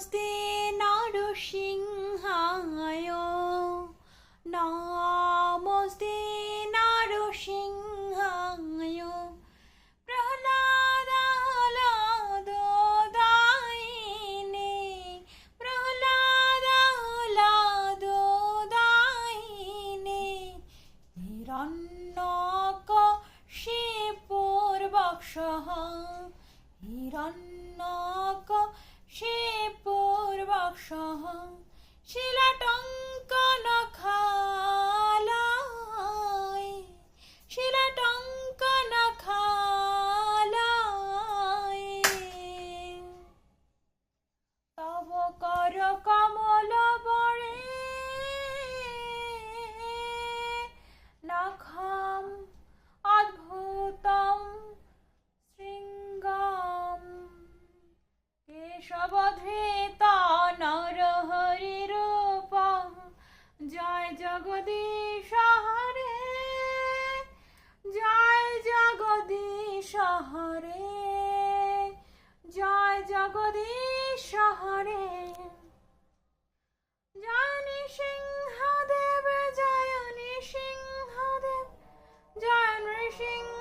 নমস্তে নরসিংহায় নমস্তে নরসিংহায় প্রহ্লাদাহ্লাদোদায়িনে প্রহ্লাদাহ্লাদোদায়িনে হিরণ্যক শিপুর বক্ষঃ হিরণ্যক বক্ষঃ শিলাটঙ্কন খালায় শিলাটঙ্কন খালায়। তব কর কমল বরে নখম অদ্ভুতম শৃঙ্গম। কেশবধৃত জগদীশ হরে জয় জগদীশ হরে জয় জগদীশ হরে জয় নৃসিংহদেব জয় নৃসিংহদেব জয় নৃসিংহ